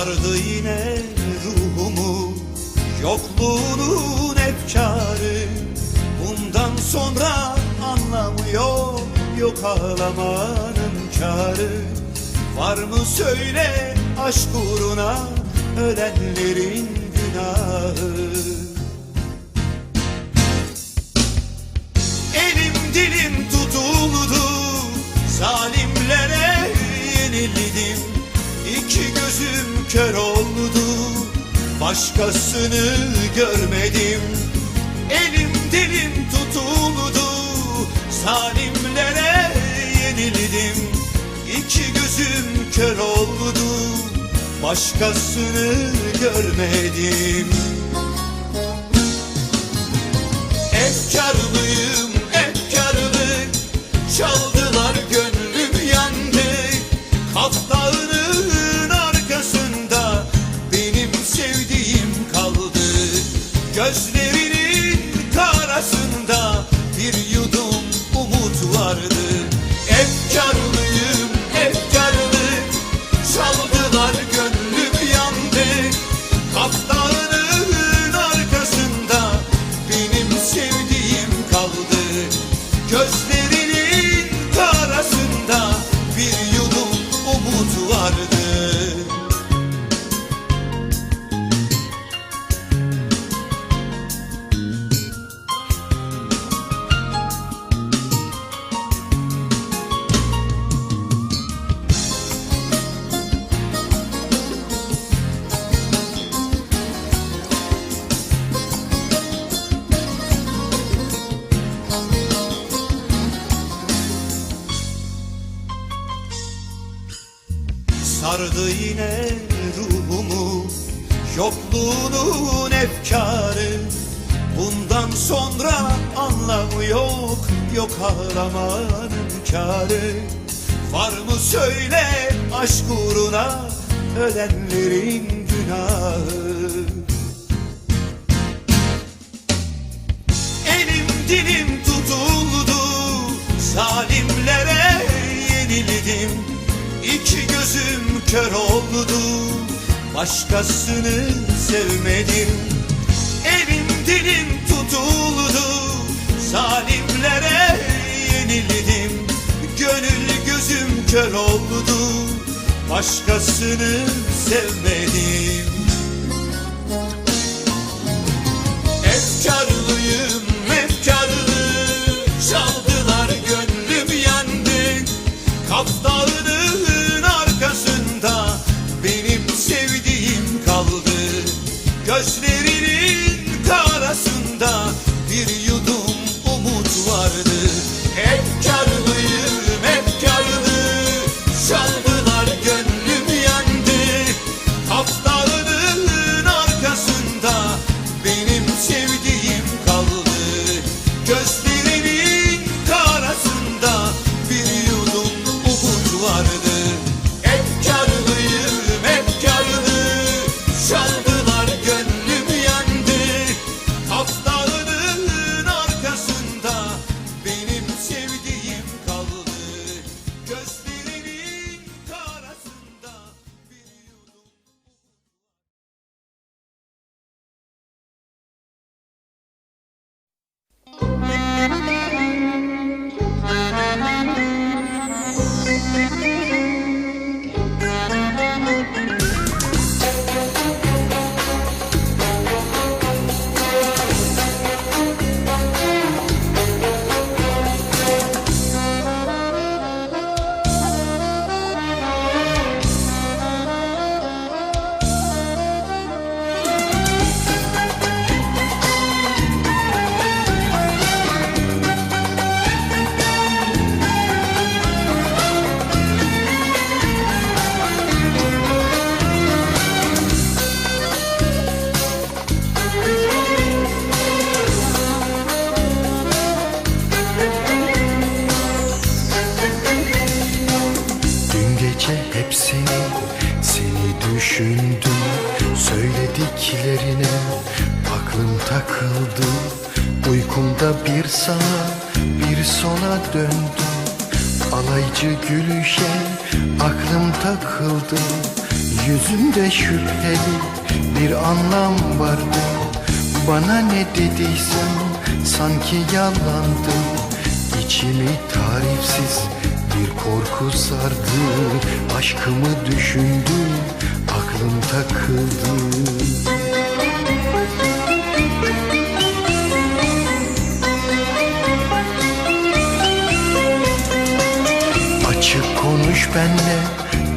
Sardı yine ruhumu Yokluğunun efkarı Bundan sonra anlamı yok ağlamanın kârı. Var mı söyle aşk uğruna Ölenlerin günahı Başkasını görmedim. Elim dilim tutuldu. Zalimlere yenildim. İki gözüm kör oldu. Başkasını görmedim. Efkarlıyım efkarlı Çaldılar Çaldılar gönlüm Sardı yine ruhumu Yokluğunun efkarı. Bundan sonra anlamı yok Yok ağlamanın kârı. Var mı söyle aşk uğruna Ölenlerin günahı? Elim dilim tutuldu Zalimlere yenildim İki gözüm kör oldu. Başkasını sevmedim. Elim dilim tutuldu. Zalimlere yenildim. Gönül gözüm kör oldu. Başkasını sevmedim Söylediklerine aklım takıldı. Uykumda bir sana, bir sona döndüm. Alaycı gülüşe aklım takıldı. Yüzünde şüpheli bir anlam vardı. Bana ne dediysen sanki yalandı. İçimi tarifsiz bir korku sardı. Aşkımı düşündüm aklım takıldı benle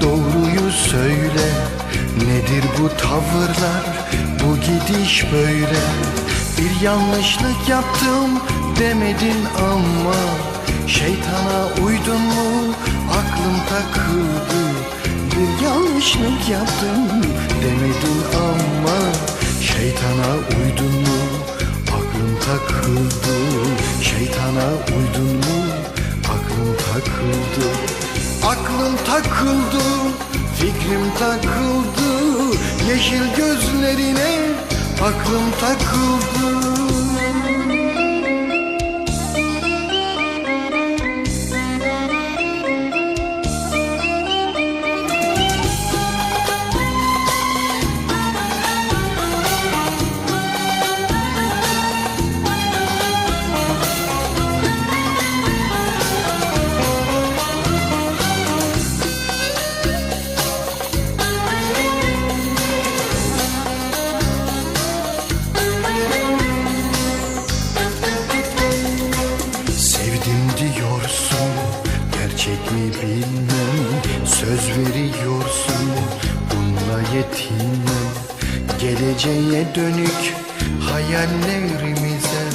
doğruyu söyle. Nedir bu tavırlar bu gidiş böyle? Bir yanlışlık yaptım demedin ama Şeytana uydun mu? Aklım takıldı Bir yanlışlık yaptım demedin ama Şeytana uydun mu? Aklım takıldı Şeytana uydun mu? Aklım takıldı Aklım takıldı fikrim takıldı Yeşil gözlerine aklım takıldı dönük hayallerimize.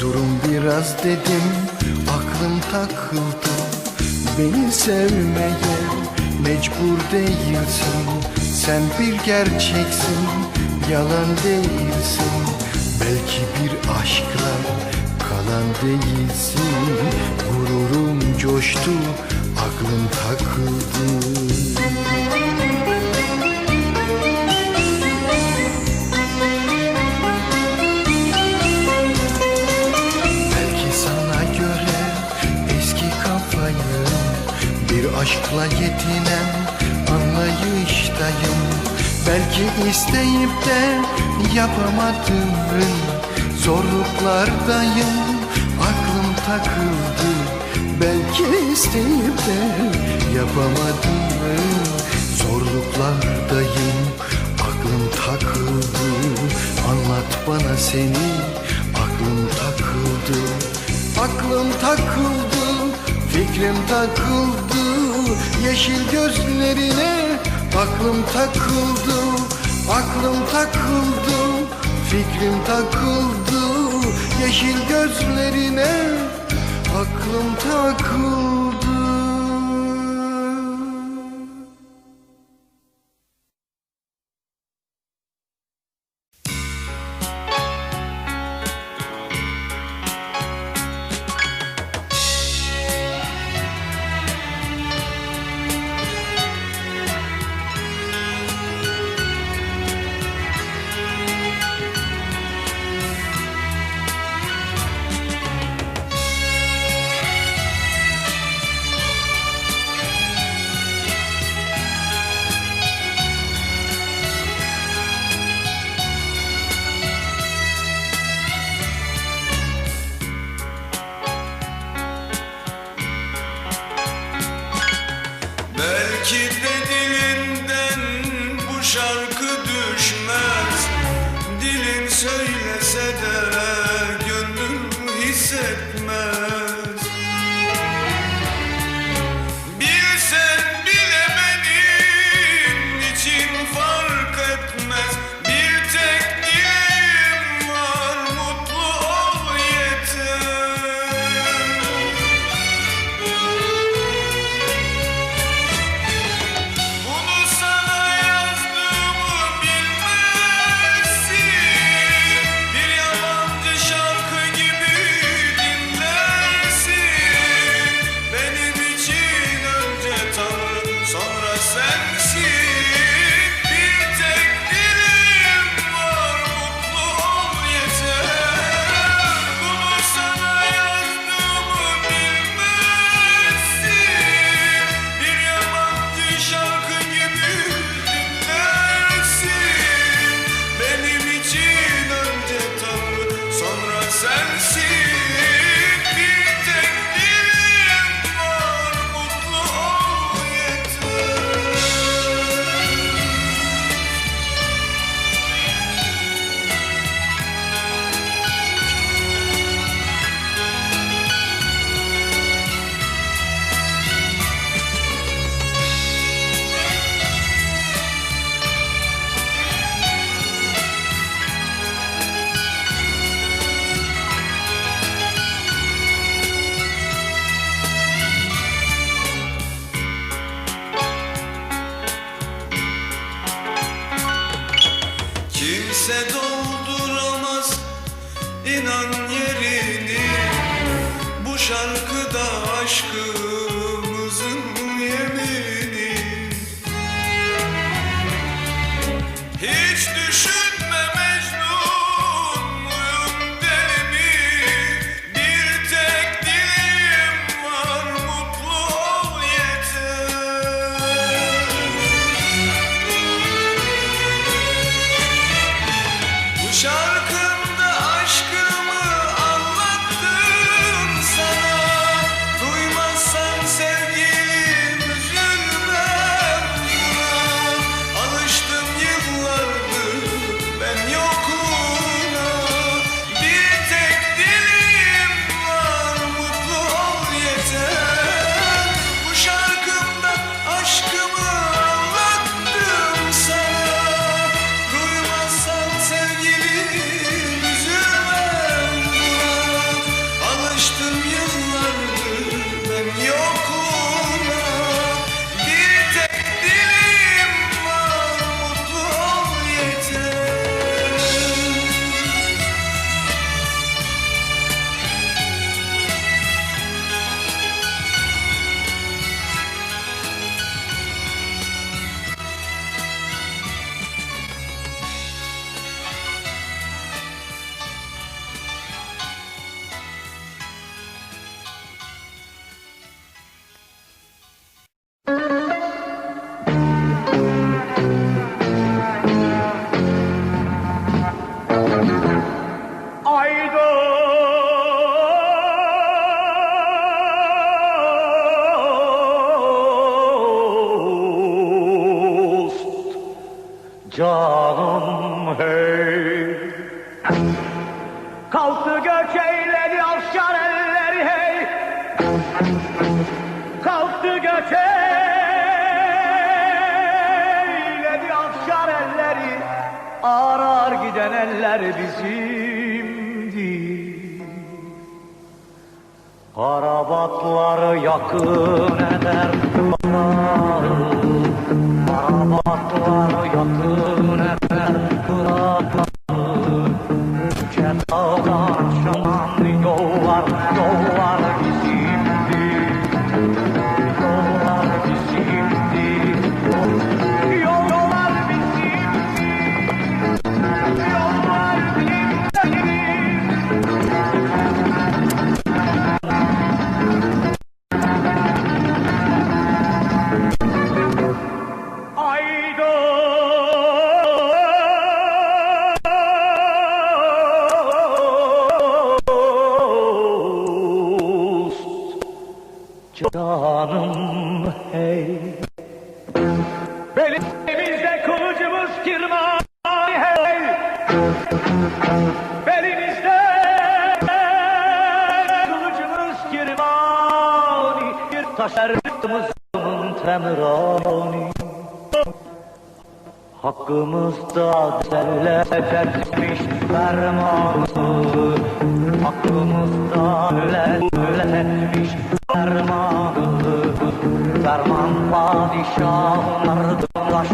Durum biraz dedim aklım takıldı. Beni sevmeye mecbur değilsin. Sen bir gerçeksin yalan değilsin. Belki bir aşkla kalan değilsin. Gururum coştu aklım takıldı aşkla yetinen anlayıştayım. Belki isteyip de yapamadığım zorluklardayım. Aklım takıldı. Belki isteyip de yapamadığım zorluklardayım. Aklım takıldı. Anlat bana seni. Aklım takıldı. Aklım takıldı. Fikrim takıldı Yeşil gözlerine. Aklım takıldı Aklım takıldı Fikrim takıldı. Yeşil gözlerine Aklım takıldı söylese de Kader bizimdi Karabatları yakın eder. Canım hey. Belimizde kılıcımız kirmay hey. Belimizde kılıcımız kirmani Taşerimiz temrani Hakkımızda devletmiş fermanı. Hakkımızda devletmiş Dermanlı, derman padişahım, ardımlaş